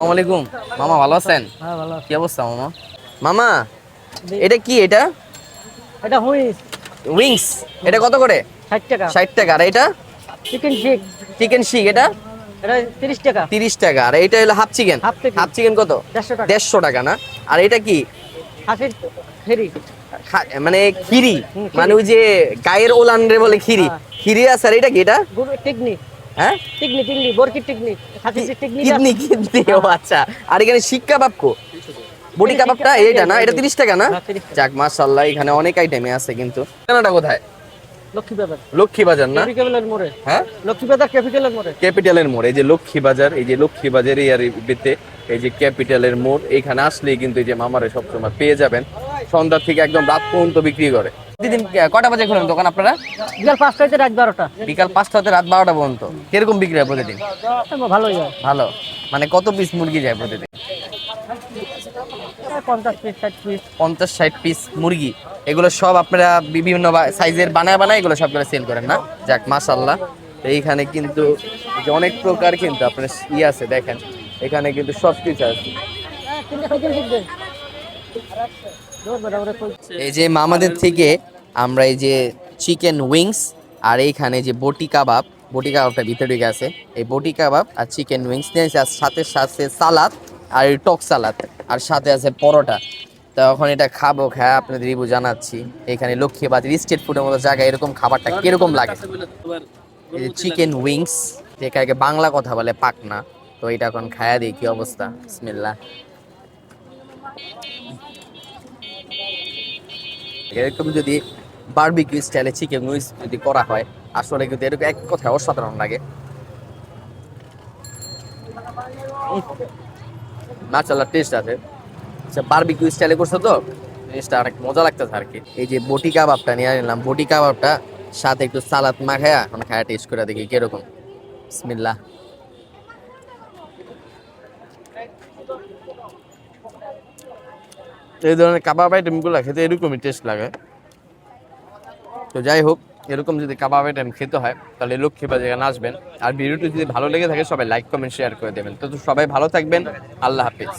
আসসালামু আলাইকুম। মামা ভালো আছেন? হ্যাঁ কি অবস্থা মামা? মামা এটা কি এটা? এটা উইংস। এটা কত করে? ষাট টাকা। ষাট টাকা। আর এটা? চিকেন শিক। চিকেন শিক এটা? তিরিশ টাকা। তিরিশ টাকা। আর এটা হলো হাফ চিকেন? Half chicken. কত? দেড়শো টাকা। না? আর এটা কি? মানে খিরি? মানে ওই যে গায়ের ওলান রে বলে খিরি। হ্যাঁ। খিরি আছে। আর এটা কি এটা? হ্যাঁ? টিকনি টিকনি বরকির টিকনি খাসির যে কিডনি কিডনি ও আচ্ছা। আর এখানে শিক কাবাব বটি কাবাবটা এইটা না? এটা এটা তিরিশ টাকা না? হ্যাঁ, 30 টাকা। যাক মাশাল্লাহ এখানে অনেক আইটেমে আছে কিন্তু। ঠিকানাটা কোথায়? লক্ষ্মী বাজার না? ক্যাপিটালের মোড়ে। হ্যাঁ? লক্ষ্মী বাজার ক্যাপিটালের মোড়ে। ক্যাপিটালের মোড় এই যে লক্ষ্মী বাজার এই যে এই আর বেতে এই যে ক্যাপিটালের মোড় এইখানে আসলেই কিন্তু এই যে মামারে সবসময় পেয়ে যাবেন। সন্ধ্যা থেকে একদম রাত পর্যন্ত বিক্রি করে। প্রতিদিন কটা বাজে খোলেন দোকান আপনারা? বিকাল পাঁচটা হইতে রাত বারোটা। বিকাল পাঁচটা হতে রাত বারোটা পর্যন্ত। কীরকম বিক্রি হয় প্রতিদিন? হ্যাঁ, ভালোই হয়। ভালো। মানে কত পিস মুরগি যায় প্রতিদিন? পঞ্চাশ ষাট পিস মুরগি। এগুলো সব আপনারা বিভিন্ন সাইজের বানায় বানায় এগুলো সবগুলো সেল করেন না? যাক মাশাল্লাহ তো এইখানে কিন্তু অনেক প্রকার কিন্তু আপনার ই আছে দেখেন। এখানে কিন্তু সব কিছু আছে এই যে মামাদের থেকে আমরা এই যে চিকেন উইংস আর এইখানে যে বটি কাবাব, বটি কাবাবটা ভিতরে ঢুকে আছে। এই বটি কাবাব আর চিকেন উইংস নিয়েছে আর সাথে সাথে সালাদ আর টক সালাদ আর সাথে আছে পরোটা। তখন এটা খাব, খায় আপনাদের রিভিউ জানাচ্ছি। এখানে লক্ষ্মীবাজার স্ট্রিট ফুডের মতো জায়গায় এরকম খাবারটা কীরকম লাগে? এই যে চিকেন উইংস যেটাকে বাংলা কথা বলে, পাকনা। তো এটা এখন খায়া দিই কি অবস্থা। বিসমিল্লাহ। এরকম যদি বারবিকিউ স্টাইলে চিকেন উইংস যদি করা হয়, আসলে কিন্তু এরকম এক কথায় অসাধারণ লাগে। মার্শাল্লাহ টেস্ট আছে। আচ্ছা বারবিকিউ স্টাইলে করছে তো? জিনিসটা অনেক মজা লাগতেছে আর কি। এই যে বটি কাবাবটা নিয়ে নিলাম বটি কাবাবটা, সাথে একটু সালাদ মাখায়া এখন খায়া টেস্ট করে দেখি কীরকম। বিসমিল্লাহ। এই ধরনের কাবাব আইটেমগুলো খেতে এরকমই টেস্ট লাগে। তো যাই হোক, এরকম যদি কাবাব আইটেম খেতে হয়, তাহলে লক্ষ্মী বাজারে আসবেন। আর ভিডিওটি যদি ভালো লেগে থাকে, সবাই লাইক কমেন্ট শেয়ার করে দেবেন। তো তো সবাই ভালো থাকবেন। আল্লাহ হাফিজ।